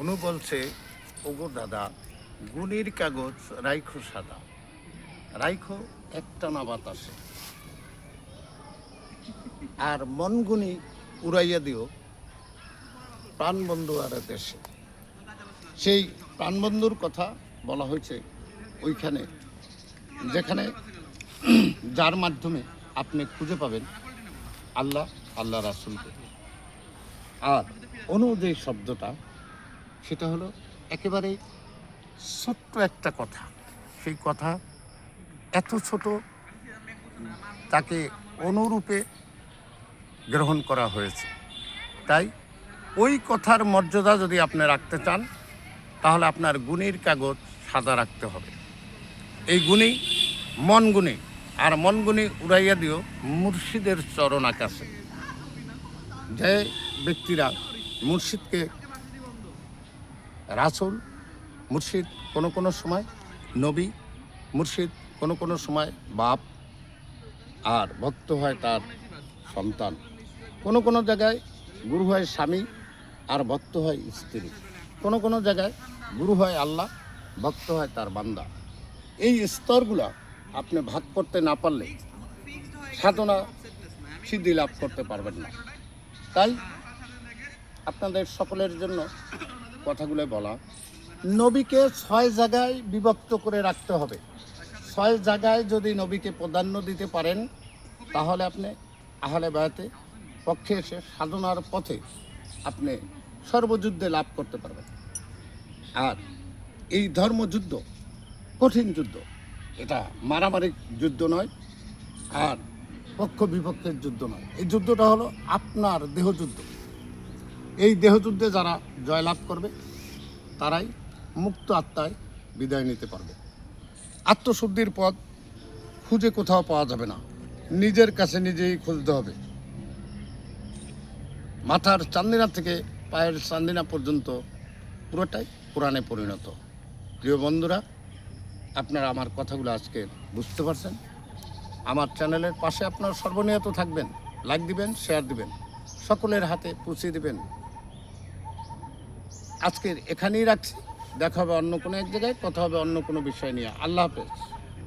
অনু বলছে, ওগো দাদা, গুণের কাগজ রাইখো সাদা। রাইখো একটানা বাতাসে। আর মনগুনি উড়াইয়া দিও প্রাণবন্ধু আর দেশে। সেই প্রাণবন্ধুর কথা বলা হয়েছে ওইখানে, যেখানে যার মাধ্যমে আপনি খুঁজে পাবেন আল্লাহ আল্লাহ রাসুলকে। আর অনু যে শব্দটা সেটা হলো একেবারে ছোট্ট একটা কথা। সেই কথা এত ছোট তাকে অনুরূপে গ্রহণ করা হয়েছে। তাই ওই কথার মর্যাদা যদি আপনি রাখতে চান, তাহলে আপনার গুণের কাগজ সাদা রাখতে হবে। এই গুণী মন গুণী, আর মন গুণী উড়াইয়া দিও মুর্শিদের চরণ আকাশে। যে ব্যক্তিরা মুর্শিদকে রাসুল, মুর্শিদ কোনো কোনো সময় নবী, মুর্শিদ কোনো কোনো সময় বাপ, আর ভক্ত হয় তার সন্তান। কোনো কোনো জায়গায় গুরু হয় স্বামী, আর ভক্ত হয় স্ত্রী। কোনো কোনো জায়গায় গুরু হয় আল্লাহ, ভক্ত হয় তার বান্দা। এই স্তরগুলা আপনি ভাগ করতে না পারলে সাধনা সিদ্ধি লাভ করতে পারবেন না। তাই আপনাদের সকলের জন্য কথাগুলো বলা। নবীকে ছয় জায়গায় বিভক্ত করে রাখতে হবে। ছয় জায়গায় যদি নবীকে প্রাধান্য দিতে পারেন, তাহলে আপনি আহলে বায়াতে পক্ষে এসে সাধনার পথে আপনি সর্বযুদ্ধে লাভ করতে পারবেন। আর এই ধর্মযুদ্ধ কঠিন যুদ্ধ। এটা মারামারি যুদ্ধ নয়, আর পক্ষ বিপক্ষের যুদ্ধ নয়। এই যুদ্ধটা হলো আপনার দেহযুদ্ধ। এই দেহযুদ্ধে যারা জয়লাভ করবে, তারাই মুক্ত আত্মায় বিদায় নিতে পারবে। আত্মশুদ্ধির পথ খুঁজে কোথাও পাওয়া যাবে না। নিজের কাছে নিজেই খুঁজতে হবে। মাথার চান্দিনা থেকে পায়ের চান্দিনা পর্যন্ত পুরোটাই কোরআনে পরিণত। প্রিয় বন্ধুরা, আপনারা আমার কথাগুলো আজকে বুঝতে পারছেন। আমার চ্যানেলের পাশে আপনারা সর্বনিয়ত থাকবেন। লাইক দিবেন, শেয়ার দিবেন। সকলের হাতে পৌঁছে দিবেন। আজকের এখানেই রাখছি। দেখা হবে অন্য কোনো এক জায়গায়, কথা হবে অন্য কোনো বিষয় নিয়ে। আল্লাহ হাফেজ।